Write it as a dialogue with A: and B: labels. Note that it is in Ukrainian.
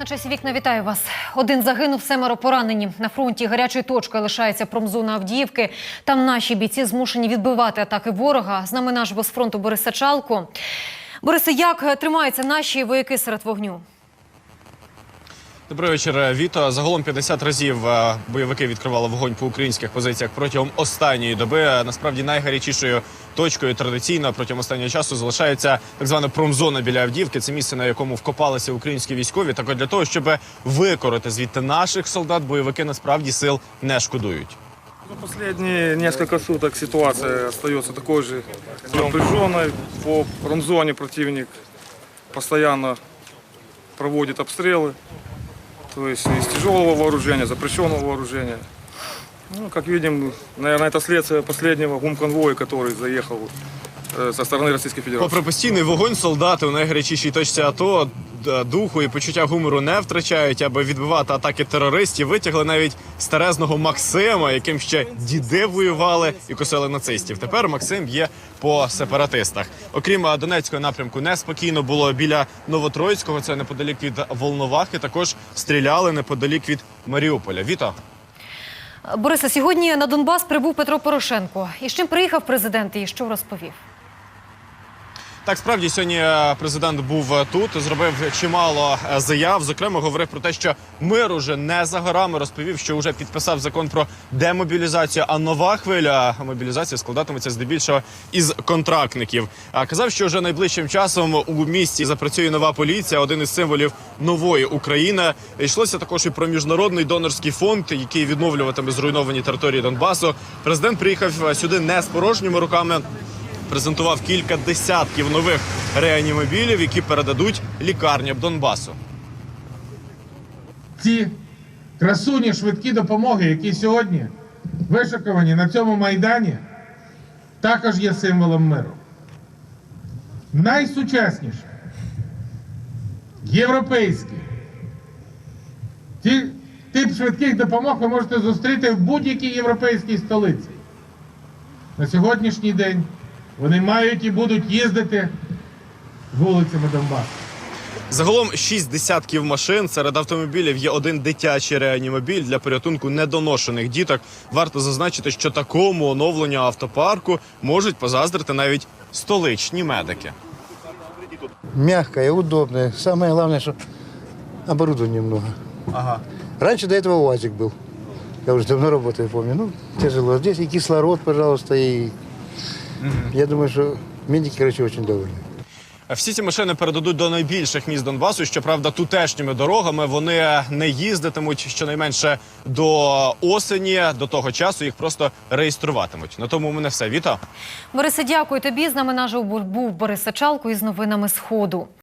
A: На часі вікна вітаю вас. Один загинув, семеро поранені. На фронті гарячою точкою лишається промзона Авдіївки. Там наші бійці змушені відбивати атаки ворога. З нами наш з фронту Бориса Чалко. Борисе, як тримаються наші вояки серед вогню?
B: Добрий вечір, Віто. Загалом 50 разів е, бойовики відкривали вогонь по українських позиціях протягом останньої доби. Е, Насправді найгарячішою точкою традиційно протягом останнього часу залишається так звана промзона біля Авдіївки. Це місце, на якому вкопалися українські військові. Так для того, щоб викорити звідти наших солдат, бойовики насправді сил не шкодують.
C: За последние несколько суток ситуация остается такой же напряженной. По промзоне противник постоянно проводит обстрелы То есть из тяжелого вооружения, запрещенного вооружения. Ну, как видим, наверное, это следствие последнего гумконвоя, который заехал э, со стороны Российской Федерации.
B: Попри постійний вогонь, солдати у найгарячішій точці АТО д- духу і почуття гумору не втрачають, аби відбивати атаки терористів. Витягли навіть старезного Максима, яким ще діди воювали і косили нацистів. Тепер Максим є по сепаратистах. Окрім Донецького напрямку, неспокійно було біля Новотроїцького. Це неподалік від Волновахи. Також стріляли неподалік від Маріуполя. Віта.
A: Борисе, сьогодні на Донбас прибув Петро Порошенко. І з чим приїхав президент і що розповів?
B: Так, справді сьогодні е, президент був е, тут, зробив чимало е, заяв. Зокрема, говорив про те, що мир уже не за горами. Розповів, що вже підписав закон про демобілізацію. А нова хвиля мобілізації складатиметься здебільшого із контрактників. Казав, що вже найближчим часом у місті запрацює нова поліція, один із символів нової України. Йшлося також і про міжнародний донорський фонд, який відновлюватиме зруйновані території Донбасу. Президент приїхав сюди не з порожніми руками презентував кілька десятків нових реанімобілів, які передадуть лікарням Донбасу.
D: ці красуні швидкі допомоги, які сьогодні вишиковані на цьому майдані, також є символом миру. Найсучасніше, європейський ті, тип швидких допомог ви можете зустріти в будь-якій європейській столиці. На сьогоднішній день вони мають і будуть їздити вулицями Донбасу.
B: Загалом шість десятків машин. Серед автомобілів є один дитячий реанімобіль для порятунку недоношених діток. Варто зазначити, що такому оновленню автопарку можуть позаздрити навіть столичні медики.
E: мягкая, удобная. Самое главное, что оборудования много.
B: Ага.
E: Раньше до этого УАЗик был. Я уже давно работаю, помню. Ну, тяжело. Здесь и кислород, пожалуйста, и... Я думаю, що медики, речі очень довольні.
B: Всі ці машини передадуть до найбільших міст Донбасу. Щоправда, тутешніми дорогами вони не їздитимуть щонайменше до осені. До того часу їх просто реєструватимуть. На тому у мене все. Віта.
A: Борисе, дякую тобі. З нами нажив був Борис Сачалко із новинами Сходу.